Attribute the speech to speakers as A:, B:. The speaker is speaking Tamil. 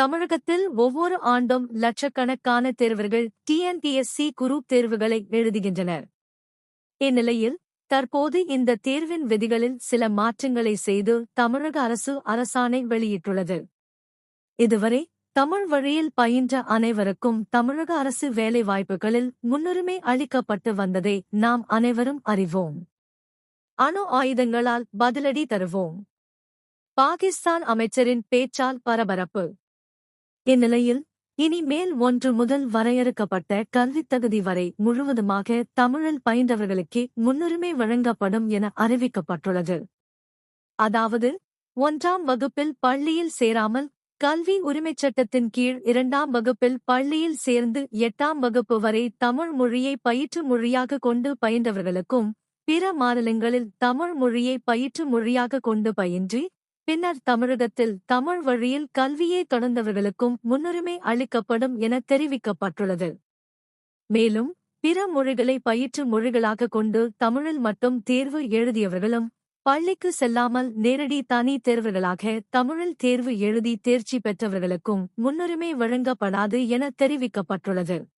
A: தமிழகத்தில் ஒவ்வொரு ஆண்டும் லட்சக்கணக்கான தேர்வர்கள் டிஎன்பிஎஸ்சி குரூப் தேர்வுகளை எழுதுகின்றனர். இந்நிலையில் தற்போது இந்த தேர்வின் விதிகளில் சில மாற்றங்களை செய்து தமிழக அரசு அரசாணை வெளியிட்டுள்ளது. இதுவரை தமிழ் வழியில் பயின்ற அனைவருக்கும் தமிழக அரசு வேலைவாய்ப்புகளில் முன்னுரிமை அளிக்கப்பட்டு வந்ததை நாம் அனைவரும் அறிவோம். அணு ஆயுதங்களால் பதிலடி தருவோம். பாகிஸ்தான் அமைச்சரின் பேச்சால் பரபரப்பு. இந்நிலையில் இனிமேல் ஒன்று முதல் வரையறுக்கப்பட்ட கல்வித் தகுதி வரை முழுவதுமாக தமிழில் பயின்றவர்களுக்கே முன்னுரிமை வழங்கப்படும் என அறிவிக்கப்பட்டுள்ளது. அதாவது ஒன்றாம் வகுப்பில் பள்ளியில் சேராமல் கல்வி உரிமைச் சட்டத்தின் கீழ் இரண்டாம் வகுப்பில் பள்ளியில் சேர்ந்து எட்டாம் வகுப்பு வரை தமிழ் மொழியை பயிற்று மொழியாக கொண்டு பயின்றவர்களுக்கும் பிற மாநிலங்களில் தமிழ் மொழியை பயிற்று மொழியாக கொண்டு பயின்றி பின்னர் தமிழகத்தில் தமிழ் வழியில் கல்வியை தொடர்ந்தவர்களுக்கும் முன்னுரிமை அளிக்கப்படும் என தெரிவிக்கப்பட்டுள்ளது. மேலும் பிற மொழிகளை பயிற்று மொழிகளாக கொண்டு தமிழில் மட்டும் தேர்வு எழுதியவர்களும் பள்ளிக்கு செல்லாமல் நேரடி தனி தேர்வுகளாக தமிழில் தேர்வு எழுதி தேர்ச்சி பெற்றவர்களுக்கும் முன்னுரிமை வழங்கப்படாது என தெரிவிக்கப்பட்டுள்ளது.